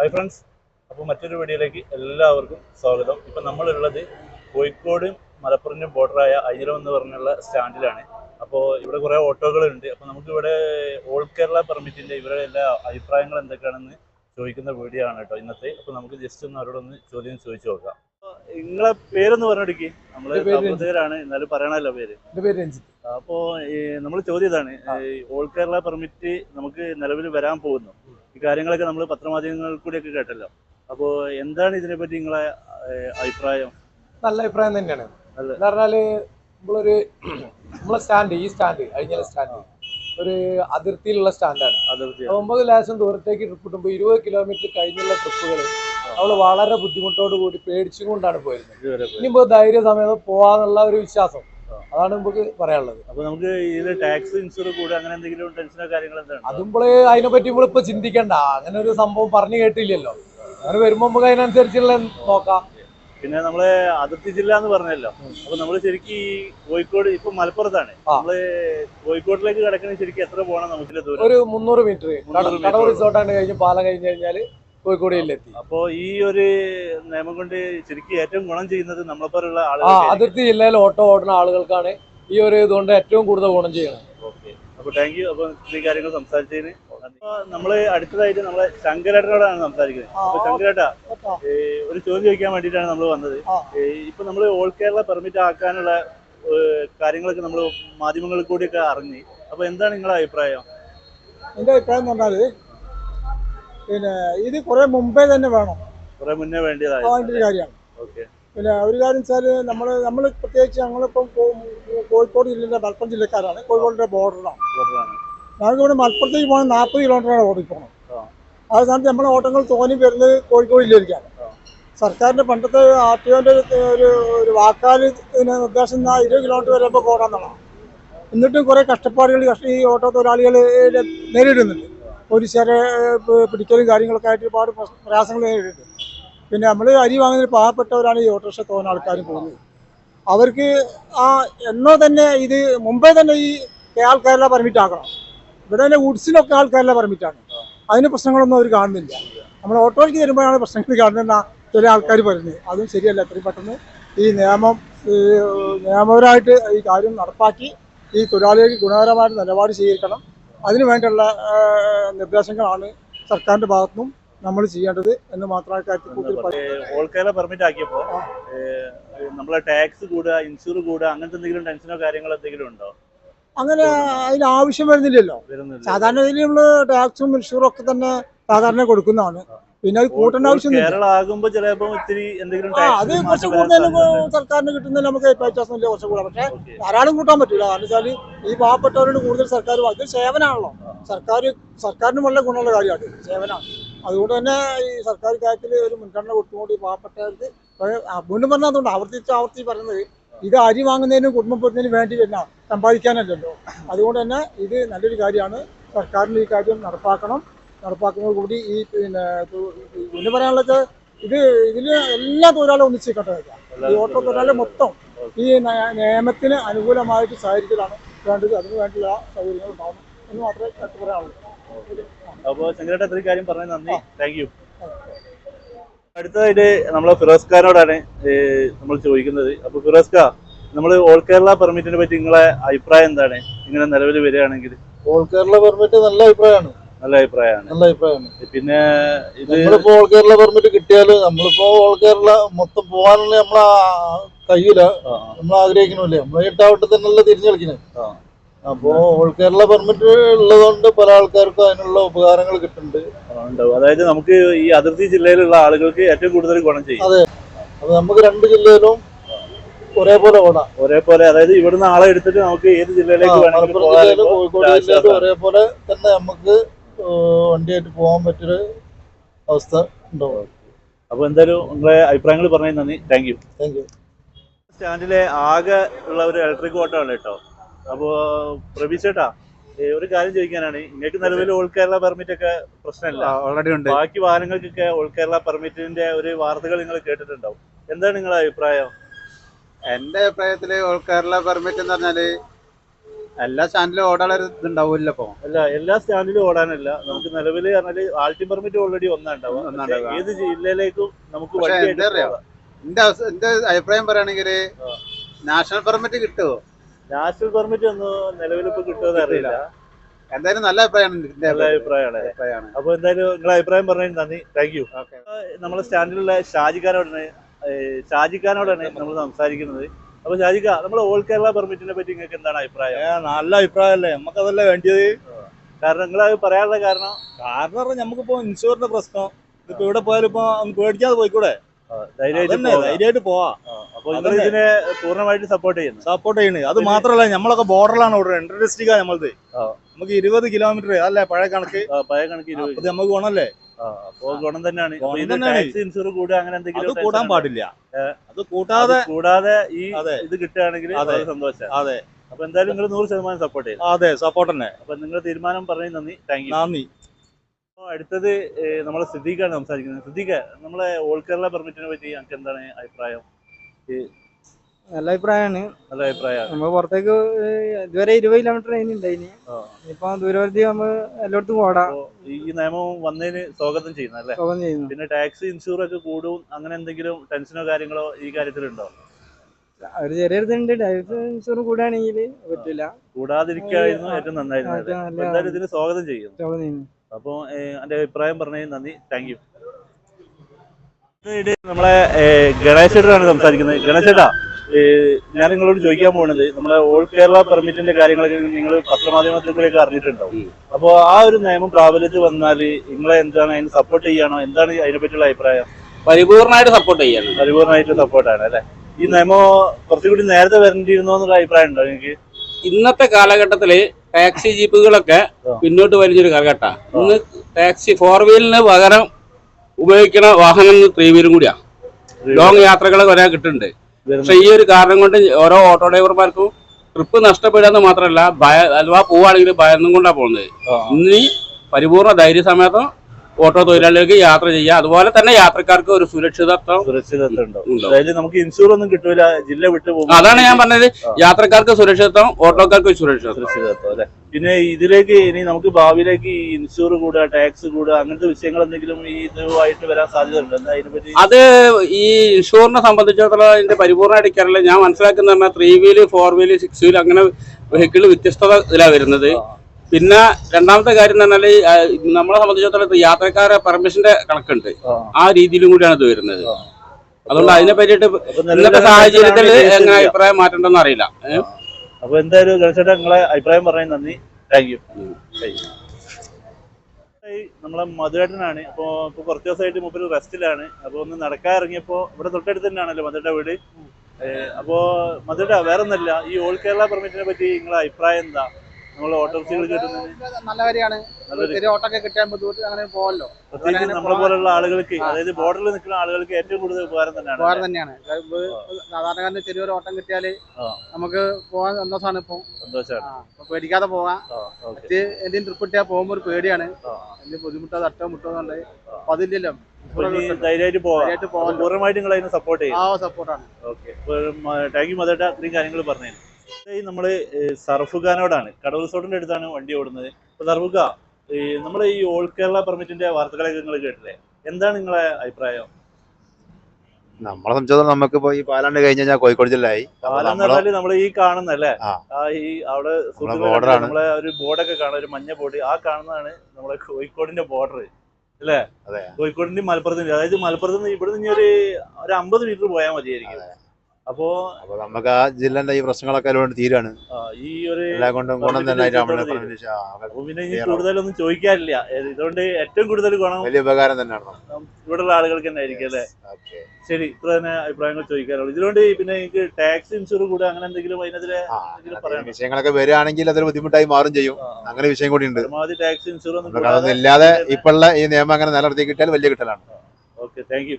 Hi friends അപ്പോൾ മറ്റൊരു വീഡിയോയിലേക്ക് എല്ലാവർക്കും സ്വാഗതം. ഇപ്പം നമ്മളുള്ളത് കോഴിക്കോട് മലപ്പുറം ബോർഡറായ അയിരം എന്ന് പറഞ്ഞുള്ള സ്റ്റാൻഡിലാണ്. അപ്പോൾ ഇവിടെ കുറേ ഓട്ടോകളുണ്ട്. അപ്പോൾ നമുക്കിവിടെ ഓൾ കേരള പെർമിറ്റിന്റെ ഇവരുടെ എല്ലാ അഭിപ്രായങ്ങൾ എന്തൊക്കെയാണെന്ന് ചോദിക്കുന്ന വീഡിയോ ആണ് കേട്ടോ ഇന്നത്തെ. അപ്പോൾ നമുക്ക് ജസ്റ്റ് ഒന്ന് അവരോടൊന്ന് ചോദ്യം ചോദിച്ചു നോക്കാം. നിങ്ങളെ പേരൊന്ന് പറഞ്ഞെടുക്കി. നമ്മൾ എന്റെ പേര് രഞ്ജിത്ത്. എന്നാലും പറയണല്ലോ പേര്. അപ്പോ നമ്മൾ ചോദ്യം ഇതാണ്. ഓൾ കേരള പെർമിറ്റ് നമുക്ക് നിലവിൽ വരാൻ പോകുന്നു. കാര്യങ്ങളൊക്കെ നമ്മൾ പത്രമാധ്യമങ്ങളിൽ കൂടിയൊക്കെ കേട്ടല്ലോ. അപ്പോൾ എന്താണ് ഇതിനെപ്പറ്റി നിങ്ങളെ ഏഹ്, അഭിപ്രായം? നല്ല അഭിപ്രായം തന്നെയാണ്. എന്ന് പറഞ്ഞാൽ നമ്മളൊരു നമ്മളെ സ്റ്റാൻഡ് ഈ സ്റ്റാൻഡ് അഴിഞ്ഞാൽ സ്റ്റാൻഡ് ഒരു അതിർത്തിയിലുള്ള സ്റ്റാൻഡാണ്. ഒമ്പത് ലാസം ദൂരത്തേക്ക് ട്രിപ്പ് കിട്ടുമ്പോൾ ഇരുപത് കിലോമീറ്റർ കഴിഞ്ഞുള്ള ട്രിപ്പുകൾ അവൾ വളരെ ബുദ്ധിമുട്ടോട് കൂടി പേടിച്ചുകൊണ്ടാണ് പോയിരുന്നത്. ഇനിയിപ്പോ പോയി. ഇനി ധൈര്യ സമയത്ത് പോവാന്നുള്ള ഒരു വിശ്വാസം. അതാണ് നമുക്ക് പറയാനുള്ളത്. അപ്പൊ നമുക്ക് ഇതിൽ ടാക്സ് ഇൻഷുർ കൂടെ അങ്ങനെ എന്തെങ്കിലും ടെൻഷനോ കാര്യങ്ങളോ എന്താണ് അതുമ്പോൾ അതിനെ പറ്റി നമ്മൾ ഇപ്പൊ ചിന്തിക്കണ്ട. അങ്ങനെ ഒരു സംഭവം പറഞ്ഞു കേട്ടില്ലല്ലോ. അങ്ങനെ വരുമ്പോ നമുക്ക് അതിനനുസരിച്ചുള്ള നോക്കാം. പിന്നെ നമ്മൾ അതിർത്തി ജില്ല എന്ന് പറഞ്ഞല്ലോ. അപ്പൊ നമ്മൾ ശരിക്കും ഈ കോഴിക്കോട് ഇപ്പൊ മലപ്പുറത്താണ്. നമ്മൾ കോഴിക്കോട്ടിലേക്ക് കിടക്കുന്ന ശരിക്കും എത്ര പോകണം നമുക്ക് ഒരു മുന്നൂറ് മീറ്റർ. റിസോർട്ടാണ് കഴിഞ്ഞ് പാലം കഴിഞ്ഞ് കഴിഞ്ഞാൽ കോഴിക്കോട് ജില്ലയെത്തി അപ്പോ ഈ ഒരു നിയമം കൊണ്ട് ശരിക്കും ഏറ്റവും ഗുണം ചെയ്യുന്നത് നമ്മളെപ്പോലുള്ള ആ ആളുകൾ അതിർത്തി ജില്ലയിൽ ഓട്ടോ ഓടുന്ന ആളുകൾക്കാണ് ഈ ഒരു ഇതുകൊണ്ട് ഏറ്റവും കൂടുതൽ ഗുണം ചെയ്യണം ഓക്കെ. അപ്പൊ താങ്ക് യു അപ്പൊ ഇത്രയും കാര്യങ്ങൾ സംസാരിച്ചതിന് നമ്മൾ അടുത്തതായിട്ട് നമ്മളെ ശങ്കരേട്ടനോടാണ് സംസാരിക്കുന്നത്. അപ്പൊ ശങ്കരേട്ട ഏ, ഒരു ചോദ്യം ചോദിക്കാൻ വേണ്ടിയിട്ടാണ് നമ്മൾ വന്നത്. ആ. ഏ, ഇപ്പൊ നമ്മൾ ഓൾ കേരള പെർമിറ്റ് ആക്കാനുള്ള ഏ, കാര്യങ്ങളൊക്കെ നമ്മൾ മാധ്യമങ്ങളിൽ കൂടിയൊക്കെ അറിഞ്ഞ്. അപ്പൊ എന്താണ് നിങ്ങളുടെ അഭിപ്രായം? എന്റെ അഭിപ്രായം എന്ന് പറഞ്ഞാൽ പിന്നെ ഇത് കുറെ മുമ്പേ തന്നെ വേണം. കുറെ മുന്നേ കാര്യമാണ്. പിന്നെ ഒരു കാര്യം വെച്ചാൽ നമ്മൾ നമ്മൾ പ്രത്യേകിച്ച് ഞങ്ങളിപ്പം കോഴിക്കോട് ജില്ലയിലെ മലപ്പുറം ജില്ലക്കാരാണ്. കോഴിക്കോടിന്റെ ബോർഡറാണ്. ഞങ്ങൾക്ക് ഇവിടെ മലപ്പുറത്തേക്ക് പോകണം നാൽപ്പത് കിലോമീറ്ററാണ് ഓടി പോകണം ആ. സമയത്ത് സ്ഥാനത്ത് നമ്മുടെ ഓട്ടങ്ങൾ തോന്നി വരുന്നത് കോഴിക്കോട് ജില്ലയിലേക്കാണ്. സർക്കാരിന്റെ പണ്ടത്തെ ആർ ടി ഒന്റെ ഒരു ഒരു വാക്കാൽ ഇതിന് നിർദ്ദേശം ഇരുപത് കിലോമീറ്റർ വരെ ഇപ്പോൾ പോകാന്നുള്ളതാണ്. എന്നിട്ടും കുറെ കഷ്ടപ്പാടുകൾ ഈ ഓട്ടോ തൊഴിലാളികൾ നേരിടുന്നുണ്ട്. പോലീസുകാരെ പിടിക്കലും കാര്യങ്ങളൊക്കെ ആയിട്ട് ഒരുപാട് പ്രയാസങ്ങൾ നേരിട്ടുണ്ട് പിന്നെ നമ്മൾ അരി വാങ്ങുന്ന പാവപ്പെട്ടവരാണ് ഈ ഓട്ടോറിക്ഷ തോന്നുന്ന ആൾക്കാർ പോകുന്നത്. അവർക്ക് ആ എന്നോ തന്നെ ഇത് മുമ്പേ തന്നെ ഈ ആൾക്കാരെല്ലാം പെർമിറ്റ് ആക്കണം. ഇവിടെ തന്നെ വുഡ്സിലൊക്കെ ആൾക്കാരെല്ലാം പെർമിറ്റാണ് അതിന് പ്രശ്നങ്ങളൊന്നും അവർ കാണുന്നില്ല. നമ്മൾ ഓട്ടോയ്ക്ക് വരുമ്പോഴാണ് പ്രശ്നങ്ങൾ കാണുന്നതെന്ന ചില ആൾക്കാർ പറയുന്നത്. അതും ശരിയല്ല. എത്രയും പെട്ടെന്ന് ഈ നിയമം നിയമപരമായിട്ട് ഈ കാര്യം നടപ്പാക്കി ഈ തൊഴിലാളികൾക്ക് ഗുണകരമായിട്ട് നിലപാട് സ്വീകരിക്കണം. അതിനു വേണ്ടിയുള്ള നിർദ്ദേശങ്ങളാണ് സർക്കാരിന്റെ ഭാഗത്തുനിന്നും നമ്മൾ ചെയ്യേണ്ടത് എന്ന് മാത്രമാണ് കാര്യത്തിൽ ഓൾ കേരള പെർമിറ്റ് ആക്കിയപ്പോ ഏ, നമ്മളെ ടാക്സ് കൂടുക ഇൻഷുർ കൂടുക അങ്ങനത്തെ എന്തെങ്കിലും ടെൻഷനോ കാര്യങ്ങളോ എന്തെങ്കിലും ഉണ്ടോ? അങ്ങനെ അതിന് ആവശ്യം വരുന്നില്ലല്ലോ. സാധാരണ രീതിയിൽ നമ്മൾ ടാക്സും ഇൻഷുറും ഒക്കെ തന്നെ സാധാരണ കൊടുക്കുന്നതാണ്. പിന്നെ അത് കൂട്ടേണ്ട ആവശ്യം കേരള ആകുമ്പോ ചിലപ്പോ ഇത്തിരി എന്തെങ്കിലും ആ tax അത് കുറച്ച് കൂടുതൽ കൂടുതലും സർക്കാരിന് കിട്ടുന്നതിൽ നമുക്ക് വ്യത്യാസമില്ല കുറച്ച് കൂടാം. പക്ഷെ. ധാരാളം കൂട്ടാൻ പറ്റില്ല കാരണം വെച്ചാൽ ഈ പാവപ്പെട്ടവരോട് കൂടുതൽ സർക്കാർ അത് സേവനമാണല്ലോ. സർക്കാർ സർക്കാരിന് വളരെ ഗുണമുള്ള കാര്യമാണ്. സേവനമാണ്. അതുകൊണ്ട് തന്നെ ഈ സർക്കാർ കാര്യത്തിൽ ഒരു മുൻഗണന കൊടുത്തുകൊണ്ട് ഈ പാവപ്പെട്ടവർക്ക് വീണ്ടും പറഞ്ഞാൽ അതുകൊണ്ട് ആവർത്തിച്ച് ആവർത്തിച്ച് പറയുന്നത് ഇത് അരി വാങ്ങുന്നതിനും കുടുംബത്തിന് വേണ്ടി തന്നെ സമ്പാദിക്കാനല്ലല്ലോ. അതുകൊണ്ട് തന്നെ ഇത് നല്ലൊരു കാര്യമാണ്. സർക്കാരിന് ഈ കാര്യം നടപ്പാക്കണം. നടപ്പാക്കുന്നത് കൂടി ഈ പിന്നെ പിന്നെ പറയാനുള്ളത് ഇത് ഇതിൽ എല്ലാ തൊഴിലാളികളും ഒന്നിച്ചിരിക്കട്ടെ. ഈ ഓട്ടോ തൊഴിലാളി മൊത്തം ഈ നയ- നിയമത്തിന് അനുകൂലമായിട്ട് സഹകരിച്ചതാണ് വേണ്ടത്. അതിന് വേണ്ടിയുള്ള സൗകര്യങ്ങൾ ഉണ്ടാവണം എന്ന് മാത്രമേ പറയാനുള്ളൂ. അപ്പൊ ശങ്കരേട്ട ഇത്രയും കാര്യം പറഞ്ഞത് നന്ദി. താങ്ക് യു അടുത്തതായിട്ട് നമ്മളെ ഫിറോസ്കാരോടാണ് നമ്മൾ ചോദിക്കുന്നത്. അപ്പൊ ഫിറോസ്ക നമ്മൾ ഓൾ കേരള പെർമിറ്റിനെ പറ്റി നിങ്ങളെ അഭിപ്രായം എന്താണ്? ഇങ്ങനെ നിലവിൽ വരികയാണെങ്കിൽ. ഓൾ കേരള പെർമിറ്റ് നല്ല അഭിപ്രായമാണ്. നല്ല അഭിപ്രായമാണ്. നല്ല അഭിപ്രായമാണ്. പിന്നെ ഇത് നമ്മളിപ്പോ ഓൾ കേരള പെർമിറ്റ് കിട്ടിയാൽ നമ്മളിപ്പോ ഓൾ കേരള മൊത്തം പോകാനുള്ള നമ്മളെ കയ്യില. നമ്മൾ ആഗ്രഹിക്കണമല്ലേ? നമ്മൾ എട്ടാവട്ടെ തന്നെയല്ല തിരിഞ്ഞു കളിക്കുന്നത്. അപ്പോ ഓൾ കേരള പെർമിറ്റ് ഉള്ളതുകൊണ്ട് പല ആൾക്കാർക്കും അതിനുള്ള ഉപകാരങ്ങൾ കിട്ടുന്നുണ്ട്. അതായത് നമുക്ക് ഈ അതിർത്തി ജില്ലയിലുള്ള ആളുകൾക്ക് ഏറ്റവും കൂടുതൽ ഗുണം ചെയ്യും. അതെ. അപ്പൊ നമുക്ക് രണ്ട് ജില്ലയിലും ഒരേപോലെ ഓടാം. ഒരേപോലെ അതായത് ഇവിടുന്ന് ആളെ എടുത്തിട്ട് നമുക്ക് ഏത് ജില്ലയിലേക്ക് വേണമെങ്കിലും ഒരേപോലെ തന്നെ നമുക്ക് വണ്ടിയായിട്ട് പോകാൻ പറ്റിയൊരു അവസ്ഥ ഉണ്ടാവും അപ്പോൾ എന്തായാലും നിങ്ങളെ അഭിപ്രായങ്ങൾ പറഞ്ഞു നന്ദി. താങ്ക് യു താങ്ക് യു സ്റ്റാൻഡിലെ ആകെ ഉള്ള ഒരു ഇലക്ട്രിക് ഓട്ടോ ആണ് കേട്ടോ. അപ്പോ പ്രഭീഷേട്ടാ ഒരു കാര്യം ചോദിക്കാനാണ്. നിങ്ങൾക്ക് നിലവിൽ ഓൾ കേരള പെർമിറ്റ് ഒക്കെ പ്രശ്നമില്ല. ഓൾറെഡി ഉണ്ട്. ബാക്കി വാഹനങ്ങൾക്കൊക്കെ ഓൾ കേരള പെർമിറ്റിന്റെ ഒരു വാർത്തകൾ നിങ്ങൾ കേട്ടിട്ടുണ്ടാവും. എന്താണ് നിങ്ങളുടെ അഭിപ്രായം? എന്റെ അഭിപ്രായത്തിൽ ഓൾ കേരള പെർമിറ്റ് എന്ന് പറഞ്ഞാൽ എല്ലാ സ്റ്റാൻഡിലും ഓടാനുള്ള ഇതുണ്ടാവില്ല ഇപ്പൊ. അല്ല എല്ലാ സ്റ്റാൻഡിലും ഓടാനല്ല. നമുക്ക് നിലവിൽ പറഞ്ഞാൽ ആൾട്ടി പെർമിറ്റ് ഓൾറെഡി ഒന്നാണ്ടാവും ഒന്നാ ഏത് ജില്ലയിലേക്കും നമുക്ക് എന്റെ അവസ്ഥ എന്റെ അഭിപ്രായം പറയുകയാണെങ്കിൽ നാഷണൽ പെർമിറ്റ് കിട്ടുമോ നാഷണൽ പെർമിറ്റ് ഒന്നും നിലവിൽ ഇപ്പൊ കിട്ടുമെന്ന് അറിയില്ല. എന്തായാലും നല്ല അഭിപ്രായമാണ് അഭിപ്രായമാണ്. അപ്പൊ എന്തായാലും നിങ്ങളെ അഭിപ്രായം പറഞ്ഞതിന് നന്ദി. താങ്ക് യു നമ്മളെ സ്റ്റാൻഡിലുള്ള ഷാജിഖാനോടാണ് ഷാജിഖാനോടാണ് നമ്മൾ സംസാരിക്കുന്നത്. അപ്പൊ ഷാജിക്ക നമ്മൾ ഓൾ കേരള പെർമിറ്റിനെ പറ്റി നിങ്ങൾക്ക് എന്താണ് അഭിപ്രായം? നല്ല അഭിപ്രായമല്ലേ? നമുക്ക് അതല്ലേ വേണ്ടിയത് കാരണം നിങ്ങൾ അത് പറയാനുള്ള കാരണം? കാരണം പറഞ്ഞാൽ നമുക്കിപ്പോ ഇൻഷുറിന്റെ പ്രശ്നം. ഇപ്പൊ ഇവിടെ പോയാലും ഇപ്പൊ പേടിക്കാതെ പോയിക്കൂടെ? ധൈര്യമായിട്ട് പോവാ. അപ്പൊ നിങ്ങൾ ഇതിനെ പൂർണമായിട്ട് സപ്പോർട്ട് ചെയ്യുന്നു. സപ്പോർട്ട് ചെയ്യുന്നത് അത് മാത്രല്ല നമ്മളൊക്കെ ബോർഡറിലാണ് ഇവിടെ ഇന്റർ ഡിസ്ട്രിക്റ്റാ നമ്മളത്. നമുക്ക് ഇരുപത് കിലോമീറ്റർ അല്ലേ? പഴയ കണക്ക്? പഴയ കണക്ക് നമുക്ക് ഗുണല്ലേ അപ്പൊ ഗുണം തന്നെയാണ്. ടാക്സ് ഇൻഷുർ കൂടുക അങ്ങനെ എന്തെങ്കിലും കൂടാൻ പാടില്ല. അത് കൂടാതെ കൂടാതെ ഈ ഇത് കിട്ടുകയാണെങ്കിൽ സന്തോഷം അതെ. അപ്പൊ എന്തായാലും നിങ്ങൾ നൂറ് ശതമാനം സപ്പോർട്ട് ചെയ്യും അതെ സപ്പോർട്ട് തന്നെ. അപ്പൊ നിങ്ങളുടെ തീരുമാനം പറഞ്ഞു നന്ദി. താങ്ക് യു നന്ദി. അടുത്തത് നമ്മളെ സിദ്ദീഖാണ് സംസാരിക്കുന്നത്. സിദ്ദീഖ നമ്മളെ ഓൾ കേരള പെർമിറ്റിനെ പറ്റി ഞങ്ങൾക്ക് എന്താണ് അഭിപ്രായം? നല്ല അഭിപ്രായമാണ് നല്ല അഭിപ്രായമാണ്. നമ്മൾ പുറത്തേക്ക് ഇതുവരെ ഇരുപത് കിലോമീറ്റർ ട്രെയിൻ ഉണ്ടായിന് ഇനി ഇപ്പൊ ദൂരപരിധി നമ്മൾ എല്ലായിടത്തും ഓടാം. ഈ നിയമം വന്നതിന് സ്വാഗതം ചെയ്യുന്നു അല്ലേ? സ്വാഗതം ചെയ്യുന്നു. പിന്നെ ടാക്സ് ഇൻഷുർ ഒക്കെ കൂടും. അങ്ങനെ എന്തെങ്കിലും ടെൻഷനോ കാര്യങ്ങളോ ഈ കാര്യത്തിലുണ്ടോ? ഒരു ചെറിയ ഇതുണ്ട്. ടാക്സ് ഇൻഷുറൻസ് കൂടുകയാണെങ്കിൽ പറ്റില്ല കൂടാതിരിക്കായിരുന്നു ഏറ്റവും നന്നായിരുന്നു എന്തായാലും ഇതിന് സ്വാഗതം ചെയ്യുന്നു. സുഖം ചെയ്യുന്നു. അപ്പോൾ എന്റെ അഭിപ്രായം പറഞ്ഞു നന്ദി. താങ്ക് യു നമ്മളെ ഏഹ്, ഗണേശേട്ടനാണ് സംസാരിക്കുന്നത്. ഗണേശേട്ടാ. ഞാൻ നിങ്ങളോട് ചോദിക്കാൻ പോകുന്നത് നമ്മുടെ ഓൾ കേരള പെർമിറ്റിന്റെ കാര്യങ്ങളൊക്കെ നിങ്ങൾ പത്രമാധ്യമത്തിലൂടെയൊക്കെ അറിഞ്ഞിട്ടുണ്ടാവും. അപ്പോൾ ആ ഒരു നിയമം പ്രാബല്യത്തിൽ വന്നാൽ നിങ്ങളെ എന്താണ് അതിന് സപ്പോർട്ട് ചെയ്യണോ? എന്താണ് അതിനെ പറ്റിയുള്ള അഭിപ്രായം? പരിപൂർണമായിട്ട് സപ്പോർട്ട് ചെയ്യണം പരിപൂർണമായിട്ട് സപ്പോർട്ടാണ് അല്ലെ? ഈ നിയമം കുറച്ചുകൂടി നേരത്തെ വരേണ്ടിയിരുന്നോ എന്നുള്ള അഭിപ്രായം ഉണ്ടോ നിങ്ങൾക്ക് ഇന്നത്തെ കാലഘട്ടത്തിൽ ടാക്സി ജീപ്പുകളൊക്കെ. പിന്നോട്ട് വലിഞ്ഞൊരു കാലഘട്ടമാണ് ഇന്ന് ടാക്സി ഫോർ വീലിന് പകരം ഉപയോഗിക്കുന്ന വാഹനം ത്രീ വീലും കൂടിയാ. ലോങ് യാത്രകൾ വരാൻ കിട്ടുന്നുണ്ട്. പക്ഷെ ഈ ഒരു കാരണം കൊണ്ട് ഓരോ ഓട്ടോ ഡ്രൈവർമാർക്കും ട്രിപ്പ് നഷ്ടപ്പെടുക മാത്രമല്ല ഭയ അഥവാ പോവാണെങ്കിൽ ഭയന്നും കൊണ്ടാണ് പോകുന്നത്. ഇനി പരിപൂർണ ധൈര്യസമേതം ഓട്ടോ തൊഴിലാളികൾക്ക് യാത്ര ചെയ്യുക. അതുപോലെ തന്നെ യാത്രക്കാർക്ക് ഒരു സുരക്ഷിതത്വം സുരക്ഷിതത്വം നമുക്ക് ഇൻഷുർ ഒന്നും കിട്ടൂല ജില്ല വിട്ടു പോകും. അതാണ് ഞാൻ പറഞ്ഞത്. യാത്രക്കാർക്ക് സുരക്ഷിതത്വം ഓട്ടോക്കാർക്ക് സുരക്ഷിതത്വം. സുരക്ഷിതത്വം അല്ലെ? പിന്നെ ഇതിലേക്ക് ഇനി നമുക്ക് ഭാവിയിലേക്ക് ഈ ഇൻഷൂർ കൂടുക ടാക്സ് കൂടുക അങ്ങനത്തെ വിഷയങ്ങൾ എന്തെങ്കിലും ഈ ഇതുമായിട്ട് വരാൻ സാധ്യതയുണ്ട്? എന്താ അതിനെപ്പറ്റി അത് ഈ ഇൻഷുറിനെ സംബന്ധിച്ചിടത്തോളം അതിന്റെ പരിപൂർണമായിട്ട് കേരളം ഞാൻ മനസ്സിലാക്കുന്ന പറഞ്ഞാൽ three wheel four wheel six wheel അങ്ങനെ വെഹിക്കിൾ വ്യത്യസ്തത ഇതിലാണ് വരുന്നത്. പിന്നെ രണ്ടാമത്തെ കാര്യം എന്ന് പറഞ്ഞാൽ നമ്മളെ സംബന്ധിച്ചിടത്തോളം യാത്രക്കാരെ പെർമിഷന്റെ കണക്കുണ്ട്. ആ. രീതിയിലും കൂടിയാണ് ഇത് വരുന്നത്. അതുകൊണ്ട് അതിനെ പറ്റിയിട്ട് ഇന്നത്തെ സാഹചര്യത്തിൽ എങ്ങനെ അഭിപ്രായം മാറ്റണ്ടെന്ന് അറിയില്ല. ഏ? അപ്പൊ എന്തായാലും ഗണേശേട്ടാ നിങ്ങളെ അഭിപ്രായം പറഞ്ഞതിന് നന്ദി. താങ്ക് യു നമ്മളെ മധുവേട്ടനാണ് അപ്പൊ ഇപ്പൊ കുറച്ച് ദിവസമായിട്ട് മൂപ്പര് റെസ്റ്റിലാണ്. അപ്പൊ ഒന്ന് നടക്കാൻ ഇറങ്ങിയപ്പോ ഇവിടെ തൊട്ടടുത്ത് തന്നെയാണല്ലോ മധുരുടെ വീട്. ഏഹ് അപ്പോ മധുര വേറെ ഒന്നല്ല ഈ ഓൾ കേരള പെർമിറ്റിനെ പറ്റി നിങ്ങളെ അഭിപ്രായം എന്താ? നമ്മൾ ഓട്ടോറിക്ഷകൾ കിട്ടുന്നത് നല്ല കാര്യമാണ്. ചെറിയ ഓട്ടൊക്കെ കിട്ടാൻ ബുദ്ധിമുട്ട് അങ്ങനെ പോവല്ലോ. പ്രത്യേകിച്ച് നമ്മളെ പോലുള്ള ആളുകൾക്ക് അതായത് ബോർഡറിൽ നിൽക്കുന്ന ആളുകൾക്ക് ഏറ്റവും കൂടുതൽ ഉപകാരം തന്നെയാണ് ഉപകാരം തന്നെയാണ്. സാധാരണക്കാരന് ചെറിയൊരു ഓട്ടം കിട്ടിയാൽ നമുക്ക് പോകാൻ സന്തോഷമാണ് ഇപ്പൊ. സന്തോഷമാണ്. പേടിക്കാതെ പോകാം മറ്റ് എന്തെങ്കിലും ട്രിപ്പ് കിട്ടിയാൽ പോകുമ്പോൾ ഒരു പേടിയാണ്. എന്തെങ്കിലും ബുദ്ധിമുട്ടോ തട്ടോ അപ്പൊ അതില്ലല്ലോ. അപ്പൊ ഇനി ധൈര്യമായിട്ട് പോകാം പൂർണമായിട്ട് നിങ്ങൾ അതിനെ സപ്പോർട്ട് ചെയ്യും. ആ സപ്പോർട്ടാണ് ഓക്കെ. താങ്ക് യു മതേട്ട ഇത്രയും കാര്യങ്ങൾ പറഞ്ഞു നമ്മൾ സർഫുഖാനോടാണ്. കടവ് റിസോർട്ടിന്റെ അടുത്താണ് വണ്ടി ഓടുന്നത്. അപ്പൊ സർഫുഖ നമ്മുടെ ഈ ഓൾ കേരള പെർമിറ്റിന്റെ വാർത്തകളൊക്കെ നിങ്ങൾ കേട്ടില്ലേ? എന്താണ് നിങ്ങളെ അഭിപ്രായം? നമ്മളെ സംബന്ധിച്ചിടത്തോളം നമുക്ക് ഇപ്പൊ ഈ പാലാണ്ട് കഴിഞ്ഞ് കഴിഞ്ഞാൽ കോഴിക്കോട് ജില്ലയായി. അപ്പൊ നമ്മൾ ഈ കാണുന്നല്ലേ ഈ അവിടെ. നമ്മളെ ഒരു ബോർഡൊക്കെ കാണാം ഒരു മഞ്ഞ ബോർഡ്. ആ കാണുന്നതാണ് നമ്മളെ കോഴിക്കോടിന്റെ ബോർഡർ അല്ലേ? കോഴിക്കോടിന്റെ മലപ്പുറത്തിന്റെ അതായത് മലപ്പുറത്ത് നിന്ന് ഇവിടെ നിന്ന് ഒരു ഒരു അമ്പത് മീറ്റർ പോയാൽ മതിയായിരിക്കും. അപ്പോ അപ്പൊ നമുക്ക് ആ ജില്ലന്റെ ഈ പ്രശ്നങ്ങളൊക്കെ അതുകൊണ്ട് തീരാണ്. ഈ ഒരു എല്ലാം കൊണ്ടും ഗുണം തന്നെ പിന്നെ ഇനി കൂടുതലൊന്നും ചോദിക്കാറില്ല. ഇതുകൊണ്ട് ഏറ്റവും കൂടുതൽ ഗുണം വലിയ ഉപകാരം തന്നെയാണ് ഇവിടെയുള്ള ആളുകൾക്ക് തന്നെ ആയിരിക്കും അല്ലേ? ശരി ഇത്ര തന്നെ അഭിപ്രായങ്ങൾ ചോദിക്കാറുള്ളൂ. ഇതിലുകൊണ്ട് പിന്നെ എനിക്ക് ടാക്സ് ഇൻഷുർ കൂടെ അങ്ങനെ എന്തെങ്കിലും അതിനെതിരെ? വിഷയങ്ങളൊക്കെ വരികയാണെങ്കിൽ അതൊരു ബുദ്ധിമുട്ടായി മാറും ചെയ്യും. അങ്ങനെ വിഷയം കൂടി ഉണ്ട് ടാക്സ് ഇൻഷുർ ഒന്നും ഇല്ലാതെ ഇപ്പോഴുള്ള ഈ നിയമം അങ്ങനെ നിലനിർത്തി കിട്ടിയാൽ വലിയ കിട്ടലാണ്. Okay thank